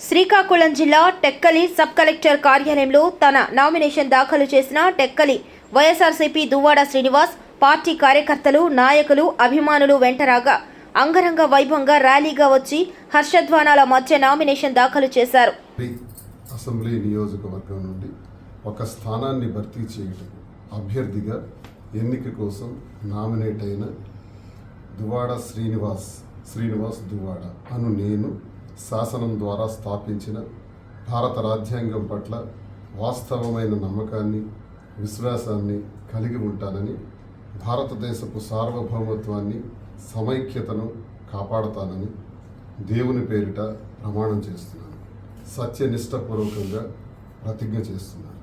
శ్రీకాకుళం జిల్లా Tekkali sub collector కార్యాలయంలో తన నామినేషన్ దాఖలు చేసిన టెక్కలి వైఎస్ఆర్సీపీ దువ్వాడ శ్రీనివాస్ పార్టీ కార్యకర్తలు నాయకులు అభిమానులు వెంటరాగా అంగరంగ వైభవంగా ర్యాలీగా వచ్చి హర్షధ్వానాల మధ్య నామినేషన్ దాఖలు చేశారు. అసెంబ్లీ నియోజకవర్గం నుండి ఒక స్థానాన్ని భర్తీ చేయటం అభ్యర్థిగా ఎన్నిక కోసం నామినేట్ అయిన దువాడ శ్రీనివాస్ శ్రీనివాస్ దువాడ అను నేను శాసనం ద్వారా స్థాపించిన భారత రాజ్యాంగం పట్ల వాస్తవమైన నమ్మకాన్ని విశ్వాసాన్ని కలిగి ఉంటానని భారతదేశపు సార్వభౌమత్వాన్ని సమైక్యతను కాపాడతానని దేవుని పేరిట ప్రమాణం చేస్తున్నాను. సత్యనిష్టపూర్వకంగా ప్రతిజ్ఞ చేస్తున్నాను.